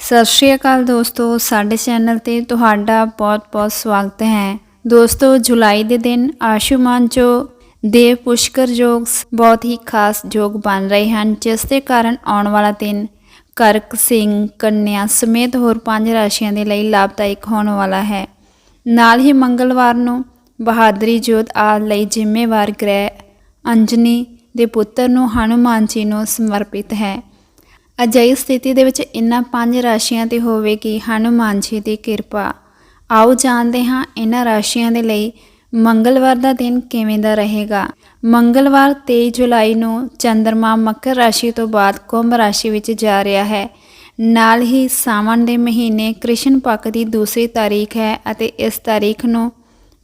ਸਤਿ ਸ਼੍ਰੀ ਅਕਾਲ ਦੋਸਤੋ, ਸਾਡੇ ਚੈਨਲ ਤੇ ਤੁਹਾਡਾ ਬਹੁਤ-ਬਹੁਤ ਸਵਾਗਤ ਹੈ। ਦੋਸਤੋ, ਜੁਲਾਈ ਦੇ ਦਿਨ ਆਸ਼ੂਮਾਨ ਜੋ ਦੇਵ ਪੁਸ਼ਕਰ ਯੋਗ ਬਹੁਤ ਹੀ ਖਾਸ ਯੋਗ ਬਣ ਰਹੇ ਹਨ, ਜਿਸ ਦੇ ਕਾਰਨ ਆਉਣ ਵਾਲਾ ਦਿਨ ਕਰਕ ਸਿੰਘ, ਕੰਨਿਆ ਸਮੇਤ ਹੋਰ ਪੰਜ ਰਾਸ਼ੀਆਂ ਦੇ ਲਈ ਲਾਭਦਾਇਕ ਹੋਣ ਵਾਲਾ ਹੈ। ਨਾਲ ਹੀ ਮੰਗਲਵਾਰ ਨੂੰ ਬਹਾਦਰੀ ਜੋਤ ਆਦਿ ਲਈ ਜ਼ਿੰਮੇਵਾਰ ਗ੍ਰਹਿ ਅੰਜਨੀ ਦੇ ਪੁੱਤਰ ਨੂੰ ਹਨੂਮਾਨ ਜੀ ਨੂੰ ਸਮਰਪਿਤ ਹੈ। ਅਜਿਹੀ ਸਥਿਤੀ ਦੇ ਵਿੱਚ ਇਨ੍ਹਾਂ ਪੰਜ ਰਾਸ਼ੀਆਂ ਤੇ ਹੋਵੇਗੀ ਹਨੂਮਾਨ ਜੀ ਦੀ ਕਿਰਪਾ। ਆਓ ਜਾਣਦੇ ਹਾਂ ਇਹਨਾਂ ਰਾਸ਼ੀਆਂ ਦੇ ਲਈ ਮੰਗਲਵਾਰ ਦਾ ਦਿਨ ਕਿਵੇਂ ਦਾ ਰਹੇਗਾ। ਮੰਗਲਵਾਰ 23 ਜੁਲਾਈ ਨੂੰ ਚੰ드ਰਮਾ ਮਕਰ ਰਾਸ਼ੀ ਤੋਂ ਬਾਅਦ ਕੁੰਭ ਰਾਸ਼ੀ ਵਿੱਚ ਜਾ ਰਿਹਾ ਹੈ। ਨਾਲ ਹੀ ਸਾਵਣ ਦੇ ਮਹੀਨੇ ਕ੍ਰਿਸ਼ਨ ਪੱਖ ਦੀ ਦੂਸਰੀ ਤਾਰੀਖ ਹੈ ਅਤੇ ਇਸ ਤਾਰੀਖ ਨੂੰ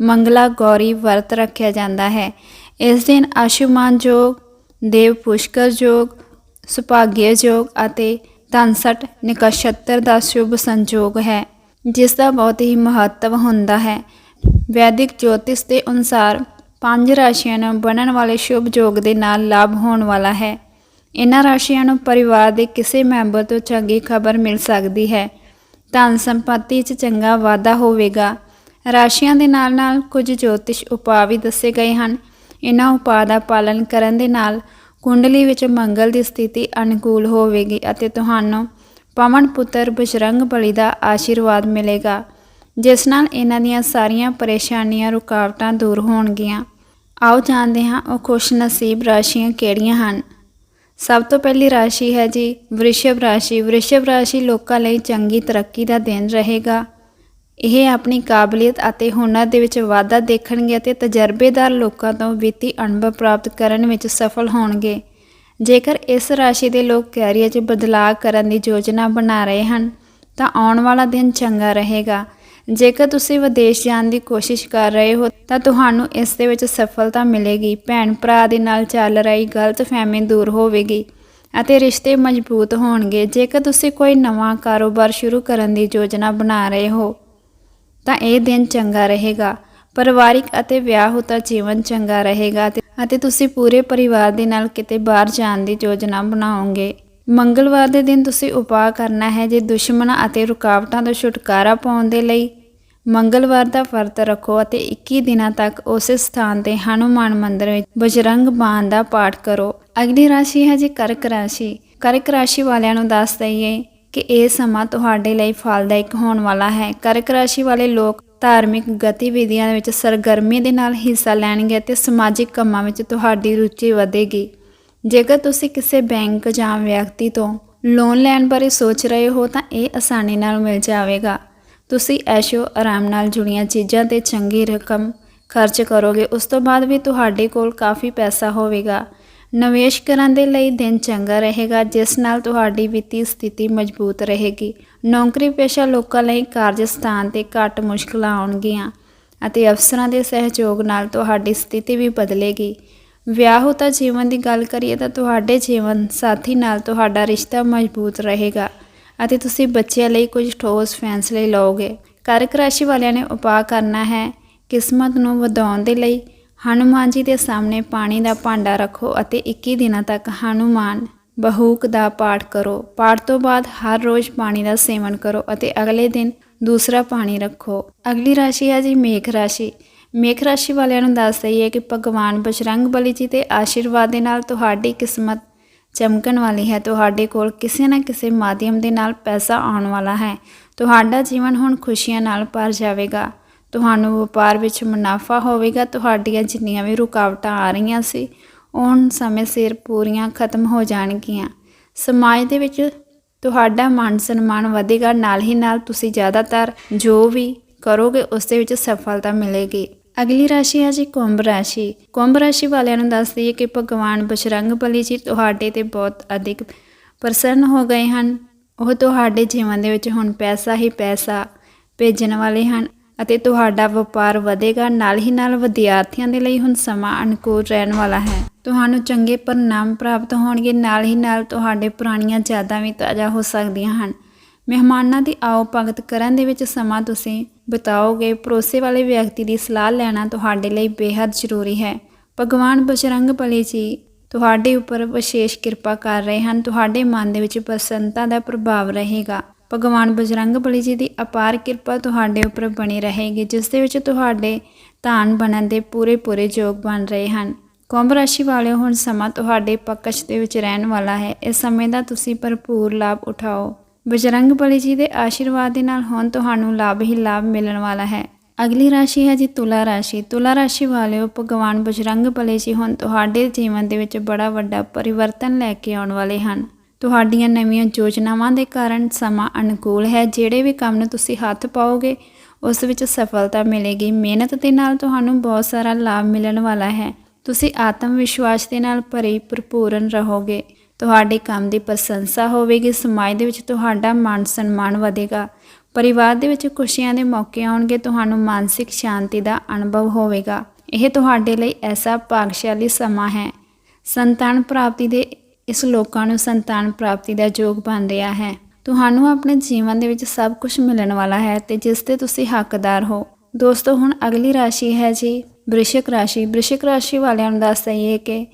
ਮੰਗਲਾ ਗੌਰੀ ਵਰਤ ਰੱਖਿਆ ਜਾਂਦਾ ਹੈ। ਇਸ ਦਿਨ ਆਸ਼ੂਮਾਨ ਯੋਗ ਦੇਵ ਪੁਸ਼ਕਰ ਯੋਗ ਸੁਭਾਗਿਆ ਯੋਗ ਅਤੇ ਧਨਸਟ ਨਿਕਸ਼ਤਰ ਦਾ ਸ਼ੁਭ ਸੰਜੋਗ ਹੈ, ਜਿਸ ਦਾ ਬਹੁਤ ਹੀ ਮਹੱਤਵ ਹੁੰਦਾ ਹੈ। ਵੈਦਿਕ ਜੋਤਿਸ਼ ਦੇ ਅਨੁਸਾਰ ਪੰਜ ਰਾਸ਼ੀਆਂ ਨੂੰ ਬਣਨ ਵਾਲੇ ਸ਼ੁਭ ਯੋਗ ਦੇ ਨਾਲ ਲਾਭ ਹੋਣ ਵਾਲਾ ਹੈ। ਇਹਨਾਂ ਰਾਸ਼ੀਆਂ ਨੂੰ ਪਰਿਵਾਰ ਦੇ ਕਿਸੇ ਮੈਂਬਰ ਤੋਂ ਚੰਗੀ ਖਬਰ ਮਿਲ ਸਕਦੀ ਹੈ। ਧਨ ਸੰਪਤੀ 'ਚ ਚੰਗਾ ਵਾਧਾ ਹੋਵੇਗਾ। ਰਾਸ਼ੀਆਂ ਦੇ ਨਾਲ-ਨਾਲ ਕੁਝ ਜੋਤਿਸ਼ ਉਪਾਅ ਵੀ ਦੱਸੇ ਗਏ ਹਨ। ਇਹਨਾਂ ਉਪਾਅ ਦਾ ਪਾਲਣ ਕਰਨ ਦੇ ਨਾਲ ਕੁੰਡਲੀ ਵਿੱਚ ਮੰਗਲ ਦੀ ਸਥਿਤੀ ਅਨੁਕੂਲ ਹੋਵੇਗੀ ਅਤੇ ਤੁਹਾਨੂੰ ਪਵਨ ਪੁੱਤਰ ਬਜਰੰਗ ਬਲੀ ਦਾ ਆਸ਼ੀਰਵਾਦ ਮਿਲੇਗਾ, ਜਿਸ ਨਾਲ ਇਹਨਾਂ ਦੀਆਂ ਸਾਰੀਆਂ ਪਰੇਸ਼ਾਨੀਆਂ, ਰੁਕਾਵਟਾਂ ਦੂਰ ਹੋਣਗੀਆਂ। ਆਓ ਜਾਣਦੇ ਹਾਂ ਉਹ ਖੁਸ਼ ਨਸੀਬ ਰਾਸ਼ੀਆਂ ਕਿਹੜੀਆਂ ਹਨ। ਸਭ ਤੋਂ ਪਹਿਲੀ ਰਾਸ਼ੀ ਹੈ ਜੀ, ਵ੍ਰਿਸ਼ਭ ਰਾਸ਼ੀ। ਵ੍ਰਿਸ਼ਭ ਰਾਸ਼ੀ ਲੋਕਾਂ ਲਈ ਚੰਗੀ ਤਰੱਕੀ ਦਾ ਦਿਨ ਰਹੇਗਾ। ਇਹ ਆਪਣੀ ਕਾਬਲੀਅਤ ਅਤੇ ਹੁਨਰ ਦੇ ਵਿੱਚ ਵਾਧਾ ਦੇਖਣਗੇ ਅਤੇ ਤਜਰਬੇਦਾਰ ਲੋਕਾਂ ਤੋਂ ਵਿੱਤੀ ਅਨੁਭਵ ਪ੍ਰਾਪਤ ਕਰਨ ਵਿੱਚ ਸਫਲ ਹੋਣਗੇ। ਜੇਕਰ ਇਸ ਰਾਸ਼ੀ ਦੇ ਲੋਕ ਕੈਰੀਅਰ 'ਚ ਬਦਲਾਅ ਕਰਨ ਦੀ ਯੋਜਨਾ ਬਣਾ ਰਹੇ ਹਨ, ਤਾਂ ਆਉਣ ਵਾਲਾ ਦਿਨ ਚੰਗਾ ਰਹੇਗਾ। ਜੇਕਰ ਤੁਸੀਂ ਵਿਦੇਸ਼ ਜਾਣ ਦੀ ਕੋਸ਼ਿਸ਼ ਕਰ ਰਹੇ ਹੋ, ਤਾਂ ਤੁਹਾਨੂੰ ਇਸ ਦੇ ਵਿੱਚ ਸਫਲਤਾ ਮਿਲੇਗੀ। ਭੈਣ ਭਰਾ ਦੇ ਨਾਲ ਚੱਲ ਰਹੀ ਗਲਤਫਹਿਮੀ ਦੂਰ ਹੋਵੇਗੀ ਅਤੇ ਰਿਸ਼ਤੇ ਮਜ਼ਬੂਤ ਹੋਣਗੇ। ਜੇਕਰ ਤੁਸੀਂ ਕੋਈ ਨਵਾਂ ਕਾਰੋਬਾਰ ਸ਼ੁਰੂ ਕਰਨ ਦੀ ਯੋਜਨਾ ਬਣਾ ਰਹੇ ਹੋ ਤਾਂ ਇਹ ਦਿਨ ਚੰਗਾ ਰਹੇਗਾ। ਪਰਿਵਾਰਿਕ ਅਤੇ ਵਿਆਹੁਤਾ ਜੀਵਨ ਚੰਗਾ ਰਹੇਗਾ ਅਤੇ- ਤੁਸੀਂ ਪੂਰੇ ਪਰਿਵਾਰ ਦੇ ਨਾਲ ਕਿਤੇ ਬਾਹਰ ਜਾਣ ਦੀ ਯੋਜਨਾ ਬਣਾਓਗੇ। ਮੰਗਲਵਾਰ ਦੇ ਦਿਨ ਤੁਸੀਂ ਉਪਾਅ ਕਰਨਾ ਹੈ ਜੇ ਦੁਸ਼ਮਣਾਂ ਅਤੇ ਰੁਕਾਵਟਾਂ ਤੋਂ ਛੁਟਕਾਰਾ ਪਾਉਣ ਦੇ ਲਈ। ਮੰਗਲਵਾਰ ਦਾ ਵਰਤ ਰੱਖੋ ਅਤੇ 21 ਦਿਨਾਂ ਤੱਕ ਉਸੇ ਸਥਾਨ ਤੇ ਹਨੂਮਾਨ ਮੰਦਿਰ ਵਿੱਚ ਬਜਰੰਗ ਬਾਣ ਦਾ ਪਾਠ ਕਰੋ। ਅਗਲੀ ਰਾਸ਼ੀ ਹੈ ਜੀ ਕਰਕ ਰਾਸ਼ੀ। ਕਰਕ ਰਾਸ਼ੀ ਵਾਲਿਆਂ ਨੂੰ ਦੱਸ ਦਈਏ। ਕਿ ਇਹ ਸਮਾਂ ਤੁਹਾਡੇ ਲਈ ਫਲਦਾਇਕ ਹੋਣ ਵਾਲਾ ਹੈ। ਕਰਕ ਰਾਸ਼ੀ ਵਾਲੇ ਲੋਕ ਧਾਰਮਿਕ ਗਤੀਵਿਧੀਆਂ ਵਿੱਚ ਸਰਗਰਮੀ ਦੇ ਨਾਲ ਹਿੱਸਾ ਲੈਣਗੇ ਅਤੇ ਸਮਾਜਿਕ ਕੰਮਾਂ ਵਿੱਚ ਤੁਹਾਡੀ ਰੁਚੀ ਵਧੇਗੀ। ਜੇਕਰ ਤੁਸੀਂ ਕਿਸੇ ਬੈਂਕ ਜਾਂ ਵਿਅਕਤੀ ਤੋਂ ਲੋਨ ਲੈਣ ਬਾਰੇ ਸੋਚ ਰਹੇ ਹੋ, ਤਾਂ ਇਹ ਆਸਾਨੀ ਨਾਲ ਮਿਲ ਜਾਵੇਗਾ। ਤੁਸੀਂ ਐਸ਼ੋ ਆਰਾਮ ਨਾਲ ਜੁੜੀਆਂ ਚੀਜ਼ਾਂ ਤੇ ਚੰਗੀ ਰਕਮ ਖਰਚ ਕਰੋਗੇ। ਉਸ ਤੋਂ ਬਾਅਦ ਵੀ ਤੁਹਾਡੇ ਕੋਲ ਕਾਫੀ ਪੈਸਾ ਹੋਵੇਗਾ। ਨਿਵੇਸ਼ ਕਰਨ ਦੇ ਲਈ ਦਿਨ ਚੰਗਾ ਰਹੇਗਾ, ਜਿਸ ਨਾਲ ਤੁਹਾਡੀ ਵਿੱਤੀ ਸਥਿਤੀ ਮਜ਼ਬੂਤ ਰਹੇਗੀ। ਨੌਕਰੀ ਪੇਸ਼ਾ ਲੋਕਾਂ ਲਈ ਕਾਰਜ ਸਥਾਨ ਤੇ ਘੱਟ ਮੁਸ਼ਕਲਾਂ ਆਉਣਗੀਆਂ ਅਤੇ ਅਫਸਰਾਂ ਦੇ ਸਹਿਯੋਗ ਨਾਲ ਤੁਹਾਡੀ ਸਥਿਤੀ ਵੀ ਬਦਲੇਗੀ। ਵਿਆਹੁਤਾ ਜੀਵਨ ਦੀ ਗੱਲ ਕਰੀਏ ਤਾਂ ਤੁਹਾਡੇ ਜੀਵਨ ਸਾਥੀ ਨਾਲ ਤੁਹਾਡਾ ਰਿਸ਼ਤਾ ਮਜ਼ਬੂਤ ਰਹੇਗਾ ਅਤੇ ਤੁਸੀਂ ਬੱਚਿਆਂ ਲਈ ਕੁਝ ਠੋਸ ਫੈਸਲੇ ਲਓਗੇ। ਕਰਕ ਰਾਸ਼ੀ ਵਾਲਿਆਂ ਨੇ ਉਪਾਅ ਕਰਨਾ ਹੈ ਕਿਸਮਤ ਨੂੰ ਵਧਾਉਣ ਦੇ ਲਈ ਹਨੂਮਾਨ ਜੀ ਦੇ ਸਾਹਮਣੇ ਪਾਣੀ ਦਾ ਭਾਂਡਾ ਰੱਖੋ ਅਤੇ 21 ਦਿਨਾਂ ਤੱਕ ਹਨੂਮਾਨ ਬਹੂਕ ਦਾ ਪਾਠ ਕਰੋ। ਪਾਠ ਤੋਂ ਬਾਅਦ ਹਰ ਰੋਜ਼ ਪਾਣੀ ਦਾ ਸੇਵਨ ਕਰੋ ਅਤੇ ਅਗਲੇ ਦਿਨ ਦੂਸਰਾ ਪਾਣੀ ਰੱਖੋ। ਅਗਲੀ ਰਾਸ਼ੀ ਹੈ ਜੀ ਮੇਖ ਰਾਸ਼ੀ। ਮੇਖ ਰਾਸ਼ੀ ਵਾਲਿਆਂ ਨੂੰ ਦੱਸ ਦਈਏ ਕਿ ਭਗਵਾਨ ਬਜਰੰਗ ਬਲੀ ਜੀ ਦੇ ਆਸ਼ੀਰਵਾਦ ਦੇ ਨਾਲ ਤੁਹਾਡੀ ਕਿਸਮਤ ਚਮਕਣ ਵਾਲੀ ਹੈ। ਤੁਹਾਡੇ ਕੋਲ ਕਿਸੇ ਨਾ ਕਿਸੇ ਮਾਧਿਅਮ ਦੇ ਨਾਲ ਪੈਸਾ ਆਉਣ ਵਾਲਾ ਹੈ। ਤੁਹਾਡਾ ਜੀਵਨ ਹੁਣ ਖੁਸ਼ੀਆਂ ਨਾਲ ਭਰ ਜਾਵੇਗਾ। ਤੁਹਾਨੂੰ ਵਪਾਰ ਵਿੱਚ ਮੁਨਾਫਾ ਹੋਵੇਗਾ, ਤੁਹਾਡੀਆਂ ਜਿੰਨੀਆਂ ਵੀ ਰੁਕਾਵਟਾਂ ਆ ਰਹੀਆਂ ਸੀ ਉਹ ਹੁਣ ਸਮੇਂ ਸਿਰ ਪੂਰੀਆਂ ਖਤਮ ਹੋ ਜਾਣਗੀਆਂ। ਸਮਾਜ ਦੇ ਵਿੱਚ ਤੁਹਾਡਾ ਮਾਨ ਸਨਮਾਨ ਵਧੇਗਾ, ਨਾਲ ਹੀ ਨਾਲ ਤੁਸੀਂ ਜ਼ਿਆਦਾਤਰ ਜੋ ਵੀ ਕਰੋਗੇ, ਉਸ ਦੇ ਵਿੱਚ ਸਫਲਤਾ ਮਿਲੇਗੀ। ਅਗਲੀ ਰਾਸ਼ੀ ਹੈ ਜੀ ਕੁੰਭ ਰਾਸ਼ੀ। ਕੁੰਭ ਰਾਸ਼ੀ ਵਾਲਿਆਂ ਨੂੰ ਦੱਸ ਦਈਏ ਕਿ ਭਗਵਾਨ ਬਸ਼ਰੰਗ ਬਲੀ ਜੀ ਤੁਹਾਡੇ ਤੇ ਬਹੁਤ ਅਧਿਕ ਪ੍ਰਸੰਨ ਹੋ ਗਏ ਹਨ। ਉਹ ਤੁਹਾਡੇ ਜੀਵਨ ਦੇ ਵਿੱਚ ਹੁਣ ਪੈਸਾ ਹੀ ਪੈਸਾ ਭੇਜਣ ਵਾਲੇ ਹਨ। ਅਤੇ ਤੁਹਾਡਾ ਵਪਾਰ ਵਧੇਗਾ, ਨਾਲ ਹੀ ਨਾਲ ਵਿਦਿਆਰਥੀਆਂ ਦੇ ਲਈ ਹੁਣ ਸਮਾਂ ਅਨੁਕੂਲ ਰਹਿਣ ਵਾਲਾ ਹੈ। ਤੁਹਾਨੂੰ ਚੰਗੇ ਪਰਿਣਾਮ ਪ੍ਰਾਪਤ ਹੋਣਗੇ, ਨਾਲ ਹੀ ਨਾਲ ਤੁਹਾਡੇ ਪੁਰਾਣੀਆਂ ਯਾਦਾਂ ਵੀ ਤਾਜ਼ਾ ਹੋ ਸਕਦੀਆਂ ਹਨ। ਮਹਿਮਾਨਾਂ ਦੀ ਆਓ ਭਗਤ ਕਰਨ ਦੇ ਵਿੱਚ ਸਮਾਂ ਤੁਸੀਂ ਬਿਤਾਓਗੇ। ਭਰੋਸੇ ਵਾਲੇ ਵਿਅਕਤੀ ਦੀ ਸਲਾਹ ਲੈਣਾ ਤੁਹਾਡੇ ਲਈ ਬੇहद ਜ਼ਰੂਰੀ ਹੈ। ਭਗਵਾਨ ਬਜਰੰਗ ਬਲੀ ਜੀ ਤੁਹਾਡੇ ਉੱਪਰ ਵਿਸ਼ੇਸ਼ ਕਿਰਪਾ ਕਰ ਰਹੇ ਹਨ। ਤੁਹਾਡੇ ਮਨ ਦੇ ਵਿੱਚ ਪ੍ਰਸੰਨਤਾ ਦਾ ਪ੍ਰਭਾਵ ਰਹੇਗਾ। ਭਗਵਾਨ ਬਜਰੰਗ ਬਲੀ ਜੀ ਦੀ ਅਪਾਰ ਕਿਰਪਾ ਤੁਹਾਡੇ ਉੱਪਰ ਬਣੀ ਰਹੇਗੀ, ਜਿਸ ਦੇ ਵਿੱਚ ਤੁਹਾਡੇ ਧਾਨ ਬਣਨ ਦੇ ਪੂਰੇ ਪੂਰੇ ਯੋਗ ਬਣ ਰਹੇ ਹਨ। ਕੁੰਭ ਰਾਸ਼ੀ ਵਾਲਿਓ, ਹੁਣ ਸਮਾਂ ਤੁਹਾਡੇ ਪਕਸ਼ ਦੇ ਵਿੱਚ ਰਹਿਣ ਵਾਲਾ ਹੈ। ਇਸ ਸਮੇਂ ਦਾ ਤੁਸੀਂ ਭਰਪੂਰ ਲਾਭ ਉਠਾਓ। ਬਜਰੰਗ ਬਲੀ ਜੀ ਦੇ ਆਸ਼ੀਰਵਾਦ ਦੇ ਨਾਲ ਹੁਣ ਤੁਹਾਨੂੰ ਲਾਭ ਹੀ ਲਾਭ ਮਿਲਣ ਵਾਲਾ ਹੈ। ਅਗਲੀ ਰਾਸ਼ੀ ਹੈ ਜੀ ਤੁਲਾ ਰਾਸ਼ੀ। ਤੁਲਾ ਰਾਸ਼ੀ ਵਾਲਿਓ, ਭਗਵਾਨ ਬਜਰੰਗ ਬਲੀ ਜੀ ਹੁਣ ਤੁਹਾਡੇ ਜੀਵਨ ਦੇ ਵਿੱਚ ਬੜਾ ਵੱਡਾ ਪਰਿਵਰਤਨ ਲੈ ਕੇ ਆਉਣ ਵਾਲੇ ਹਨ। ਤੁਹਾਡੀਆਂ ਨਵੀਆਂ ਯੋਜਨਾਵਾਂ ਦੇ ਕਾਰਨ ਸਮਾਂ ਅਨੁਕੂਲ ਹੈ। ਜਿਹੜੇ ਵੀ ਕੰਮ ਨੂੰ ਤੁਸੀਂ ਹੱਥ ਪਾਓਗੇ, ਉਸ ਵਿੱਚ ਸਫਲਤਾ ਮਿਲੇਗੀ। ਮਿਹਨਤ ਦੇ ਨਾਲ ਤੁਹਾਨੂੰ ਬਹੁਤ ਸਾਰਾ ਲਾਭ ਮਿਲਣ ਵਾਲਾ ਹੈ। ਤੁਸੀਂ ਆਤਮ ਵਿਸ਼ਵਾਸ ਦੇ ਨਾਲ ਭਰੇ, ਭਰਪੂਰਨ ਰਹੋਗੇ। ਤੁਹਾਡੇ ਕੰਮ ਦੀ ਪ੍ਰਸ਼ੰਸਾ ਹੋਵੇਗੀ। ਸਮਾਜ ਦੇ ਵਿੱਚ ਤੁਹਾਡਾ ਮਾਨ ਸਨਮਾਨ ਵਧੇਗਾ। ਪਰਿਵਾਰ ਦੇ ਵਿੱਚ ਖੁਸ਼ੀਆਂ ਦੇ ਮੌਕੇ ਆਉਣਗੇ। ਤੁਹਾਨੂੰ ਮਾਨਸਿਕ ਸ਼ਾਂਤੀ ਦਾ ਅਨੁਭਵ ਹੋਵੇਗਾ। ਇਹ ਤੁਹਾਡੇ ਲਈ ਐਸਾ ਭਾਗਸ਼ਾਲੀ ਸਮਾਂ ਹੈ। ਸੰਤਾਨ ਪ੍ਰਾਪਤੀ ਦੇ ਇਸ ਲੋਕਾਂ ਨੂੰ ਸੰਤਾਨ ਪ੍ਰਾਪਤੀ ਦਾ ਯੋਗ ਬਣ ਰਿਹਾ ਹੈ। ਤੁਹਾਨੂੰ ਆਪਣੇ ਜੀਵਨ ਦੇ ਵਿੱਚ ਸਭ ਕੁਝ ਮਿਲਣ ਵਾਲਾ ਹੈ ਤੇ ਜਿਸ 'ਤੇ ਤੁਸੀਂ ਹੱਕਦਾਰ ਹੋ। ਦੋਸਤੋ, ਹੁਣ ਅਗਲੀ ਰਾਸ਼ੀ ਹੈ ਜੀ ਵ੍ਰਿਸ਼ਿਕ ਰਾਸ਼ੀ। ਵ੍ਰਿਸ਼ਿਕ ਰਾਸ਼ੀ ਵਾਲਿਆਂ ਨੂੰ ਦੱਸ ਦਈਏ ਕਿ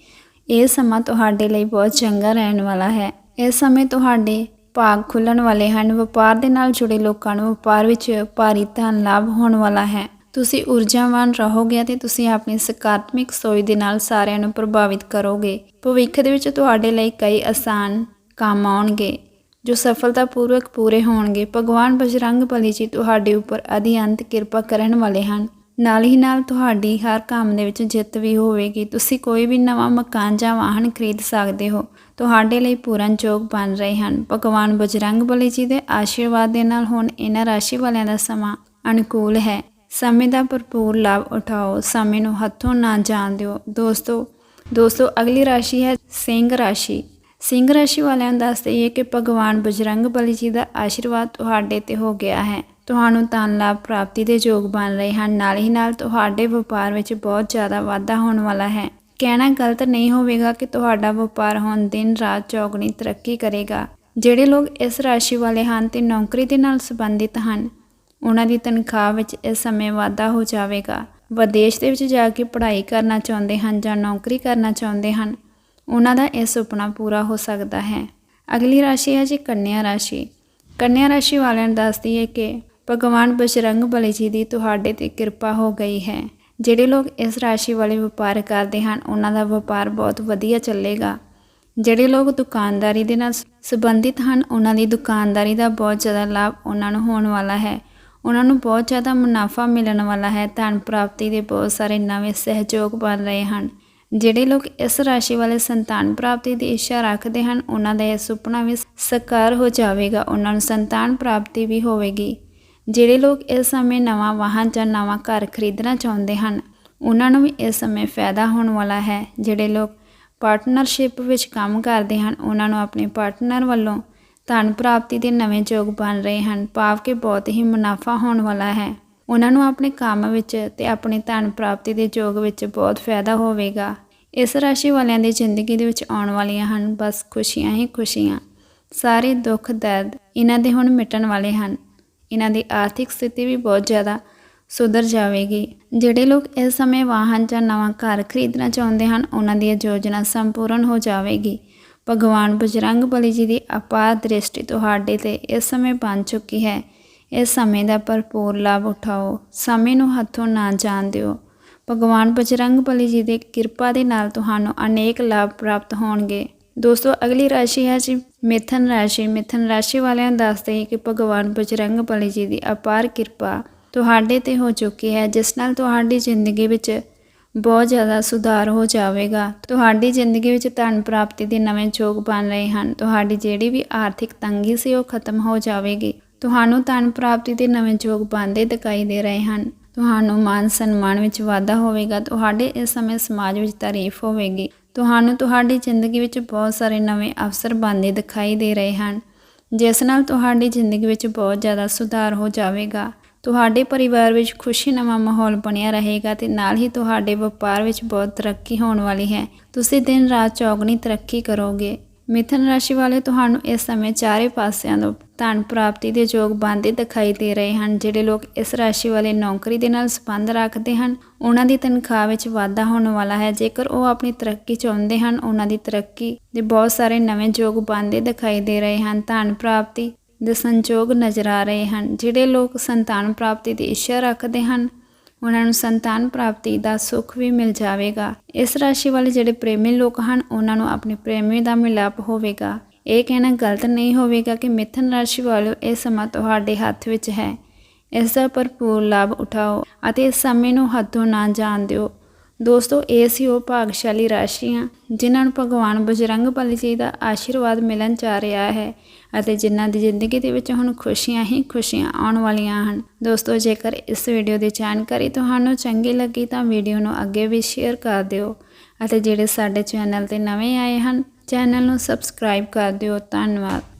ਇਹ ਸਮਾਂ ਤੁਹਾਡੇ ਲਈ ਬਹੁਤ ਚੰਗਾ ਰਹਿਣ ਵਾਲਾ ਹੈ। ਇਸ ਸਮੇਂ ਤੁਹਾਡੇ ਭਾਗ ਖੁੱਲਣ ਵਾਲੇ ਹਨ। ਵਪਾਰ ਦੇ ਨਾਲ ਜੁੜੇ ਲੋਕਾਂ ਨੂੰ ਵਪਾਰ ਵਿੱਚ ਭਾਰੀ ਧਨ ਲਾਭ ਹੋਣ ਵਾਲਾ ਹੈ। ਤੁਸੀਂ ਊਰਜਾਵਾਨ ਰਹੋਗੇ ਅਤੇ ਤੁਸੀਂ ਆਪਣੀ ਸਕਾਰਾਤਮਕ ਸੋਚ ਦੇ ਨਾਲ ਸਾਰਿਆਂ ਨੂੰ ਪ੍ਰਭਾਵਿਤ ਕਰੋਗੇ। ਭਵਿੱਖ ਦੇ ਵਿੱਚ ਤੁਹਾਡੇ ਲਈ ਕਈ ਆਸਾਨ ਕੰਮ ਆਉਣਗੇ, ਜੋ ਸਫਲਤਾਪੂਰਵਕ ਪੂਰੇ ਹੋਣਗੇ। ਭਗਵਾਨ ਬਜਰੰਗ ਬਲੀ ਜੀ ਤੁਹਾਡੇ ਉੱਪਰ ਅਧਿਅੰਤ ਕਿਰਪਾ ਕਰਨ ਵਾਲੇ ਹਨ। ਨਾਲ ਹੀ ਨਾਲ ਤੁਹਾਡੀ ਹਰ ਕੰਮ ਦੇ ਵਿੱਚ ਜਿੱਤ ਵੀ ਹੋਵੇਗੀ। ਤੁਸੀਂ ਕੋਈ ਵੀ ਨਵਾਂ ਮਕਾਨ ਜਾਂ ਵਾਹਨ ਖਰੀਦ ਸਕਦੇ ਹੋ। ਤੁਹਾਡੇ ਲਈ ਪੂਰਨ ਯੋਗ ਬਣ ਰਹੇ ਹਨ। ਭਗਵਾਨ ਬਜਰੰਗ ਬਲੀ ਜੀ ਦੇ ਆਸ਼ੀਰਵਾਦ ਦੇ ਨਾਲ ਹੁਣ ਇਹਨਾਂ ਰਾਸ਼ੀ ਵਾਲਿਆਂ ਦਾ ਸਮਾਂ ਅਨੁਕੂਲ ਹੈ। ਸਮੇਂ ਦਾ ਭਰਪੂਰ ਲਾਭ ਉਠਾਓ, ਸਮੇਂ ਨੂੰ ਹੱਥੋਂ ਨਾ ਜਾਣ ਦਿਓ। ਦੋਸਤੋ ਦੋਸਤੋ, ਅਗਲੀ ਰਾਸ਼ੀ ਹੈ ਸਿੰਘ ਰਾਸ਼ੀ। ਸਿੰਘ ਰਾਸ਼ੀ ਵਾਲਿਆਂ ਨੂੰ ਦੱਸ ਦਈਏ ਕਿ ਭਗਵਾਨ ਬਜਰੰਗ ਬਲੀ ਜੀ ਦਾ ਆਸ਼ੀਰਵਾਦ ਤੁਹਾਡੇ ਤੇ ਹੋ ਗਿਆ ਹੈ। ਤੁਹਾਨੂੰ ਧਨ, ਲਾਭ ਪ੍ਰਾਪਤੀ ਦੇ ਯੋਗ ਬਣ ਰਹੇ ਹਨ। ਨਾਲ ਹੀ ਨਾਲ ਤੁਹਾਡੇ ਵਪਾਰ ਵਿੱਚ ਬਹੁਤ ਜ਼ਿਆਦਾ ਵਾਧਾ ਹੋਣ ਵਾਲਾ ਹੈ। ਕਹਿਣਾ ਗਲਤ ਨਹੀਂ ਹੋਵੇਗਾ ਕਿ ਤੁਹਾਡਾ ਵਪਾਰ ਹੁਣ ਦਿਨ ਰਾਤ ਚੌਗਣੀ ਤਰੱਕੀ ਕਰੇਗਾ। ਜਿਹੜੇ ਲੋਕ ਇਸ ਰਾਸ਼ੀ ਵਾਲੇ ਹਨ ਤੇ ਨੌਕਰੀ ਦੇ ਨਾਲ ਸੰਬੰਧਿਤ ਹਨ ਉਹਨਾਂ ਦੀ ਤਨਖਾਹ ਵਿੱਚ ਇਸ ਸਮੇਂ ਵਾਧਾ ਹੋ ਜਾਵੇਗਾ। ਵਿਦੇਸ਼ ਦੇ ਵਿੱਚ ਜਾ ਕੇ ਪੜ੍ਹਾਈ ਕਰਨਾ ਚਾਹੁੰਦੇ ਹਨ ਜਾਂ ਨੌਕਰੀ ਕਰਨਾ ਚਾਹੁੰਦੇ ਹਨ, ਉਹਨਾਂ ਦਾ ਇਹ ਸੁਪਨਾ ਪੂਰਾ ਹੋ ਸਕਦਾ ਹੈ। ਅਗਲੀ ਰਾਸ਼ੀ ਹੈ ਜੀ ਕੰਨਿਆ ਰਾਸ਼ੀ। ਕੰਨਿਆ ਰਾਸ਼ੀ ਵਾਲਿਆਂ ਨੂੰ ਦੱਸਦੀ ਹੈ ਕਿ ਭਗਵਾਨ ਬਜਰੰਗ ਬਲੀ ਜੀ ਦੀ ਤੁਹਾਡੇ ਤੇ ਕਿਰਪਾ ਹੋ ਗਈ ਹੈ। ਜਿਹੜੇ ਲੋਕ ਇਸ ਰਾਸ਼ੀ ਵਾਲੇ ਵਪਾਰ ਕਰਦੇ ਹਨ, ਉਹਨਾਂ ਦਾ ਵਪਾਰ ਬਹੁਤ ਵਧੀਆ ਚੱਲੇਗਾ। ਜਿਹੜੇ ਲੋਕ ਦੁਕਾਨਦਾਰੀ ਦੇ ਨਾਲ ਸੰਬੰਧਿਤ ਹਨ, ਉਹਨਾਂ ਦੀ ਦੁਕਾਨਦਾਰੀ ਦਾ ਬਹੁਤ ਜ਼ਿਆਦਾ ਲਾਭ ਉਹਨਾਂ ਨੂੰ ਹੋਣ ਵਾਲਾ ਹੈ। ਉਹਨਾਂ ਨੂੰ ਬਹੁਤ ਜ਼ਿਆਦਾ ਮੁਨਾਫਾ ਮਿਲਣ ਵਾਲਾ ਹੈ। ਧਨ ਪ੍ਰਾਪਤੀ ਦੇ ਬਹੁਤ ਸਾਰੇ ਨਵੇਂ ਸਹਿਯੋਗ ਬਣ ਰਹੇ ਹਨ। ਜਿਹੜੇ ਲੋਕ ਇਸ ਰਾਸ਼ੀ ਵਾਲੇ ਸੰਤਾਨ ਪ੍ਰਾਪਤੀ ਦੀ ਇੱਛਾ ਰੱਖਦੇ ਹਨ, ਉਹਨਾਂ ਦਾ ਇਹ ਸੁਪਨਾ ਵੀ ਸਾਕਾਰ ਹੋ ਜਾਵੇਗਾ। ਉਹਨਾਂ ਨੂੰ ਸੰਤਾਨ ਪ੍ਰਾਪਤੀ ਵੀ ਹੋਵੇਗੀ। ਜਿਹੜੇ ਲੋਕ ਇਸ ਸਮੇਂ ਨਵਾਂ ਵਾਹਨ ਜਾਂ ਨਵਾਂ ਘਰ ਖਰੀਦਣਾ ਚਾਹੁੰਦੇ ਹਨ, ਉਹਨਾਂ ਨੂੰ ਵੀ ਇਸ ਸਮੇਂ ਫਾਇਦਾ ਹੋਣ ਵਾਲਾ ਹੈ। ਜਿਹੜੇ ਲੋਕ ਪਾਰਟਨਰਸ਼ਿਪ ਵਿੱਚ ਕੰਮ ਕਰਦੇ ਹਨ, ਉਹਨਾਂ ਨੂੰ ਆਪਣੇ ਪਾਰਟਨਰ ਵੱਲੋਂ ਧਨ ਪ੍ਰਾਪਤੀ ਦੇ ਨਵੇਂ ਯੋਗ ਬਣ ਰਹੇ ਹਨ। ਭਾਵ ਕਿ ਬਹੁਤ ਹੀ ਮੁਨਾਫਾ ਹੋਣ ਵਾਲਾ ਹੈ। ਉਹਨਾਂ ਨੂੰ ਆਪਣੇ ਕੰਮ ਵਿੱਚ ਤੇ ਆਪਣੀ ਧਨ ਪ੍ਰਾਪਤੀ ਦੇ ਯੋਗ ਵਿੱਚ ਬਹੁਤ ਫਾਇਦਾ ਹੋਵੇਗਾ। ਇਸ ਰਾਸ਼ੀ ਵਾਲਿਆਂ ਦੀ ਜ਼ਿੰਦਗੀ ਦੇ ਵਿੱਚ ਆਉਣ ਵਾਲੀਆਂ ਹਨ। ਬਸ ਖੁਸ਼ੀਆਂ ਹੀ ਖੁਸ਼ੀਆਂ। ਸਾਰੇ ਦੁੱਖ, ਦਰਦ ਇਹਨਾਂ ਦੇ ਹੁਣ ਮਿਟਣ ਵਾਲੇ ਹਨ। ਇਹਨਾਂ ਦੀ ਆਰਥਿਕ ਸਥਿਤੀ ਵੀ ਬਹੁਤ ਜ਼ਿਆਦਾ ਸੁਧਰ ਜਾਵੇਗੀ। ਜਿਹੜੇ ਲੋਕ ਇਸ ਸਮੇਂ ਵਾਹਨ ਜਾਂ ਨਵਾਂ ਘਰ ਖਰੀਦਣਾ ਚਾਹੁੰਦੇ ਹਨ, ਉਹਨਾਂ ਦੀ ਇਹ ਯੋਜਨਾ ਸੰਪੂਰਨ ਹੋ ਜਾਵੇਗੀ। ਭਗਵਾਨ ਬਜਰੰਗ ਬਲੀ ਜੀ ਦੀ ਅਪਾਰ ਦ੍ਰਿਸ਼ਟੀ ਤੁਹਾਡੇ ਤੇ ਇਸ ਸਮੇਂ ਬਣ ਚੁੱਕੀ ਹੈ। ਇਸ ਸਮੇਂ ਦਾ ਭਰਪੂਰ ਲਾਭ ਉਠਾਓ। ਸਮੇਂ ਨੂੰ ਹੱਥੋਂ ਨਾ ਜਾਣ ਦਿਓ। ਭਗਵਾਨ ਬਜਰੰਗ ਬਲੀ ਜੀ ਦੀ ਕਿਰਪਾ ਦੇ ਨਾਲ ਤੁਹਾਨੂੰ ਅਨੇਕ ਲਾਭ ਪ੍ਰਾਪਤ ਹੋਣਗੇ। ਦੋਸਤੋ, ਅਗਲੀ ਰਾਸ਼ੀ ਹੈ ਜੀ ਮਿਥਨ ਰਾਸ਼ੀ। ਮਿਥਨ ਰਾਸ਼ੀ ਵਾਲਿਆਂ ਨੂੰ ਦੱਸਦੇ ਹਾਂ ਕਿ ਭਗਵਾਨ ਬਜਰੰਗ ਬਲੀ ਜੀ ਦੀ ਅਪਾਰ ਕਿਰਪਾ ਤੁਹਾਡੇ ਤੇ ਹੋ ਚੁੱਕੀ ਹੈ, ਜਿਸ ਨਾਲ ਤੁਹਾਡੀ ਜ਼ਿੰਦਗੀ ਵਿੱਚ ਬਹੁਤ ਜ਼ਿਆਦਾ ਸੁਧਾਰ ਹੋ ਜਾਵੇਗਾ। ਤੁਹਾਡੀ ਜ਼ਿੰਦਗੀ ਵਿੱਚ ਧਨ ਪ੍ਰਾਪਤੀ ਦੇ ਨਵੇਂ ਯੋਗ ਬਣ ਰਹੇ ਹਨ। ਤੁਹਾਡੀ ਜਿਹੜੀ ਵੀ ਆਰਥਿਕ ਤੰਗੀ ਸੀ, ਉਹ ਖਤਮ ਹੋ ਜਾਵੇਗੀ। ਤੁਹਾਨੂੰ ਧਨ ਪ੍ਰਾਪਤੀ ਦੇ ਨਵੇਂ ਯੋਗ ਬਣਦੇ ਦਿਖਾਈ ਦੇ ਰਹੇ ਹਨ। ਤੁਹਾਨੂੰ ਮਾਨ ਸਨਮਾਨ ਵਿੱਚ ਵਾਧਾ ਹੋਵੇਗਾ। ਤੁਹਾਡੇ ਇਸ ਸਮੇਂ ਸਮਾਜ ਵਿੱਚ ਤਾਰੀਫ ਹੋਵੇਗੀ। ਤੁਹਾਨੂੰ ਤੁਹਾਡੀ ਜ਼ਿੰਦਗੀ ਵਿੱਚ ਬਹੁਤ ਸਾਰੇ ਨਵੇਂ ਅਵਸਰ ਬਣਦੇ ਦਿਖਾਈ ਦੇ ਰਹੇ ਹਨ। ਜਿਸ ਨਾਲ ਤੁਹਾਡੀ ਜ਼ਿੰਦਗੀ ਵਿੱਚ ਬਹੁਤ ਜ਼ਿਆਦਾ ਸੁਧਾਰ ਹੋ ਜਾਵੇਗਾ। ਤੁਹਾਡੇ ਪਰਿਵਾਰ ਵਿੱਚ ਖੁਸ਼ੀ ਨਵਾਂ ਮਾਹੌਲ ਬਣਿਆ ਰਹੇਗਾ ਤੇ ਨਾਲ ਹੀ ਤੁਹਾਡੇ ਵਪਾਰ ਵਿੱਚ ਬਹੁਤ ਤਰੱਕੀ ਹੋਣ ਵਾਲੀ ਹੈ। ਤੁਸੀਂ ਦਿਨ ਰਾਤ ਚੌਗਣੀ ਤਰੱਕੀ ਕਰੋਗੇ। ਮਿਥਨ ਰਾਸ਼ੀ ਵਾਲੇ ਤੁਹਾਨੂੰ ਇਸ ਸਮੇਂ ਚਾਰੇ ਪਾਸਿਆਂ ਤੋਂ ਧਨ ਪ੍ਰਾਪਤੀ ਦੇ ਯੋਗ ਬਣਦੇ ਦਿਖਾਈ ਦੇ ਰਹੇ ਹਨ, ਜਿਹੜੇ ਲੋਕ ਇਸ ਰਾਸ਼ੀ ਵਾਲੇ ਨੌਕਰੀ ਦੇ ਨਾਲ ਸੰਬੰਧ ਰੱਖਦੇ ਹਨ। ਉਹਨਾਂ ਦੀ ਤਨਖਾਹ ਵਿੱਚ ਵਾਧਾ ਹੋਣ ਵਾਲਾ ਹੈ। ਜੇਕਰ ਉਹ ਆਪਣੀ ਤਰੱਕੀ ਚਾਹੁੰਦੇ ਹਨ, ਉਹਨਾਂ ਦੀ ਤਰੱਕੀ ਦੇ ਬਹੁਤ ਸਾਰੇ ਨਵੇਂ ਯੋਗ ਬਣਦੇ ਦਿਖਾਈ ਦੇ ਰਹੇ ਹਨ। ਧਨ ਪ੍ਰਾਪਤੀ ਦੇ ਸੰਜੋਗ ਨਜ਼ਰ ਆ ਰਹੇ ਹਨ, ਜਿਹੜੇ ਲੋਕ ਸੰਤਾਨ ਪ੍ਰਾਪਤੀ ਦੀ ਇੱਛਾ ਰੱਖਦੇ ਹਨ, ਉਹਨਾਂ ਨੂੰ ਸੰਤਾਨ ਪ੍ਰਾਪਤੀ ਦਾ ਸੁੱਖ ਵੀ ਮਿਲ ਜਾਵੇਗਾ। ਇਸ ਰਾਸ਼ੀ ਵਾਲੇ ਜਿਹੜੇ ਪ੍ਰੇਮੀ ਲੋਕ ਹਨ, ਉਹਨਾਂ ਨੂੰ ਆਪਣੇ ਪ੍ਰੇਮੀ ਦਾ ਮਿਲਾਪ ਹੋਵੇਗਾ। ਇਹ ਕਹਿਣਾ ਗਲਤ ਨਹੀਂ ਹੋਵੇਗਾ ਕਿ ਮਿਥਨ ਰਾਸ਼ੀ ਵਾਲਿਓ ਇਹ ਸਮਾਂ ਤੁਹਾਡੇ ਹੱਥ ਵਿੱਚ ਹੈ। ਇਸ ਦਾ ਭਰਪੂਰ ਲਾਭ ਉਠਾਓ ਅਤੇ ਇਸ ਸਮੇਂ ਨੂੰ ਹੱਥੋਂ ਨਾ ਜਾਣ ਦਿਓ। ਦੋਸਤੋ, ਇਹ ਸੀ ਉਹ ਭਾਗਸ਼ਾਲੀ ਰਾਸ਼ੀਆਂ, ਜਿਨ੍ਹਾਂ ਨੂੰ ਭਗਵਾਨ ਬਜਰੰਗ ਬਲੀ ਜੀ ਦਾ ਆਸ਼ੀਰਵਾਦ ਮਿਲਣ ਜਾ ਰਿਹਾ ਹੈ ਅਤੇ ਜਿਨ੍ਹਾਂ ਦੀ ਜ਼ਿੰਦਗੀ ਦੇ ਵਿੱਚ ਹੁਣ ਖੁਸ਼ੀਆਂ ਹੀ ਖੁਸ਼ੀਆਂ ਆਉਣ ਵਾਲੀਆਂ ਹਨ। ਦੋਸਤੋ, ਜੇਕਰ ਇਸ ਵੀਡੀਓ ਦੀ ਜਾਣਕਾਰੀ ਤੁਹਾਨੂੰ ਚੰਗੀ ਲੱਗੀ ਤਾਂ ਵੀਡੀਓ ਨੂੰ ਅੱਗੇ ਵੀ ਸ਼ੇਅਰ ਕਰ ਦਿਓ ਅਤੇ ਜਿਹੜੇ ਸਾਡੇ ਚੈਨਲ ਤੇ ਨਵੇਂ ਆਏ ਹਨ, ਚੈਨਲ ਨੂੰ ਸਬਸਕ੍ਰਾਈਬ ਕਰ ਦਿਓ। ਧੰਨਵਾਦ।